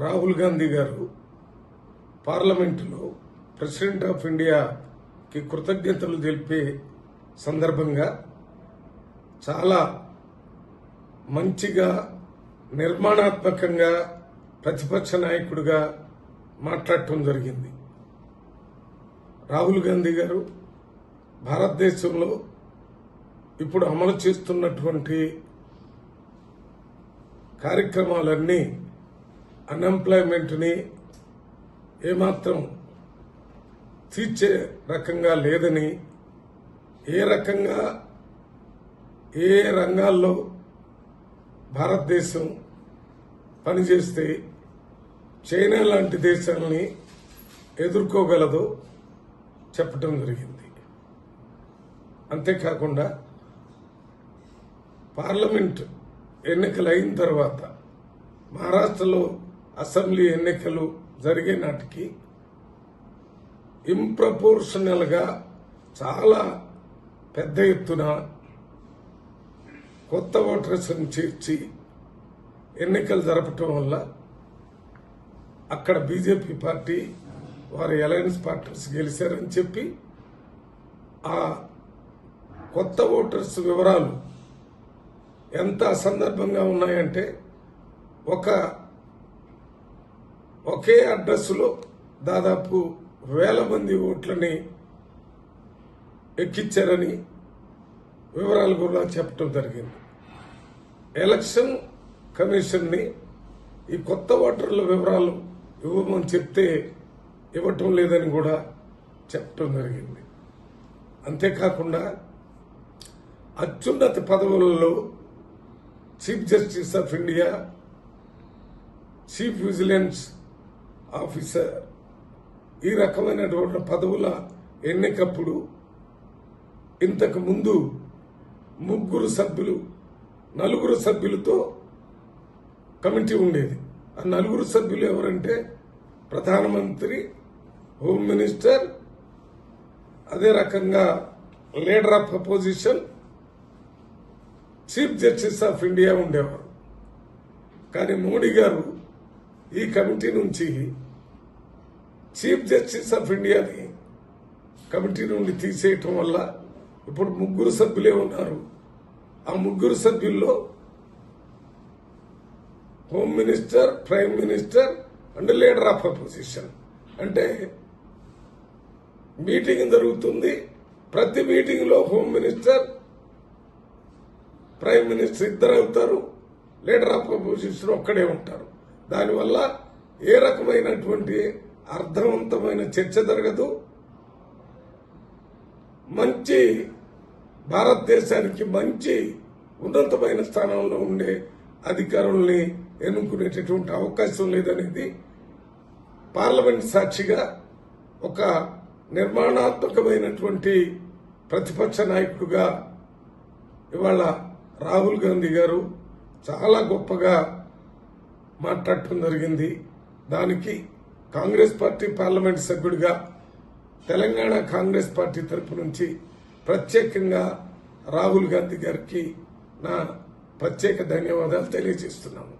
రాహుల్ గాంధీ గారు పార్లమెంటులో president of ఇండియాకి కృతజ్ఞతలు తెలిపే సందర్భంగా చాలా మంచిగా నిర్మాణాత్మకంగా ప్రతిపక్ష నాయకుడిగా మాట్లాడటం జరిగింది. రాహుల్ గాంధీ గారు భారతదేశంలో ఇప్పుడు అమలు చేస్తున్నటువంటి కార్యక్రమాలన్నీ అన్ఎంప్లాయ్మెంట్ని ఏమాత్రం తీర్చే రకంగా లేదని ఏ రకంగా ఏ రంగాల్లో భారతదేశం పనిచేస్తే చైనా లాంటి దేశాలని ఎదుర్కోగలదో చెప్పటం జరిగింది. అంతేకాకుండా పార్లమెంట్ ఎన్నికలు అయిన తర్వాత మహారాష్ట్రలో అసెంబ్లీ ఎన్నికలు జరిగే నాటికి ఇంప్రపోర్షనల్గా చాలా పెద్ద ఎత్తున కొత్త ఓటర్స్ని చేర్చి ఎన్నికలు జరపటం వల్ల అక్కడ బీజేపీ పార్టీ వారి అలయన్స్ పార్టీస్ గెలిచారని చెప్పి ఆ కొత్త ఓటర్స్ వివరాలు ఎంత అసందర్భంగా ఉన్నాయంటే ఒక ఒకే అడ్రస్లో దాదాపు వేల మంది ఓట్లని ఎక్కించారని వివరాలు కూడా చెప్పడం జరిగింది. ఎలక్షన్ కమిషన్ని ఈ కొత్త ఓటర్ల వివరాలు ఇవ్వమని చెప్తే ఇవ్వటం లేదని కూడా చెప్పడం జరిగింది. అంతేకాకుండా అత్యున్నత పదవులలో chief justice of India chief vigilance officer ఈ రకమైనటువంటి పదవుల ఎన్నికప్పుడు ఇంతకు ముందు ముగ్గురు సభ్యులు నలుగురు సభ్యులతో కమిటీ ఉండేది. ఆ నలుగురు సభ్యులు ఎవరంటే ప్రధానమంత్రి హోమ్ మినిస్టర్ అదే రకంగా leader of opposition chief justice of India ఉండేవారు. కానీ మోడీ గారు ఈ కమిటీ నుంచి చీఫ్ జస్టిస్ ఆఫ్ ఇండియాని కమిటీ నుండి తీసేయటం వల్ల ఇప్పుడు ముగ్గురు సభ్యులే ఉన్నారు. ఆ ముగ్గురు సభ్యుల్లో home minister prime minister and leader of opposition. అంటే మీటింగ్ జరుగుతుంది. ప్రతి మీటింగ్లో హోమ్ మినిస్టర్ ప్రైమ్ మినిస్టర్ ఇద్దరు అవుతారు లీడర్ ఆఫ్ అపోజిషన్ ఒక్కడే ఉంటారు. దానివల్ల ఏ రకమైనటువంటి అర్థవంతమైన చర్చ జరగదు. మంచి భారతదేశానికి మంచి ఉన్నతమైన స్థానంలో ఉండే అధికారుల్ని ఎన్నుకునేటటువంటి అవకాశం లేదనేది పార్లమెంట్ సాక్షిగా ఒక నిర్మాణాత్మకమైనటువంటి ప్రతిపక్ష నాయకుడుగా ఇవాళ రాహుల్ గాంధీ గారు చాలా గొప్పగా మాట్లాడటం జరిగింది. దానికి కాంగ్రెస్ పార్టీ పార్లమెంట్ సభ్యుడిగా తెలంగాణ కాంగ్రెస్ పార్టీ తరపు నుంచి ప్రత్యేకంగా రాహుల్ గాంధీ గారికి నా ప్రత్యేక ధన్యవాదాలు తెలియజేస్తున్నాను.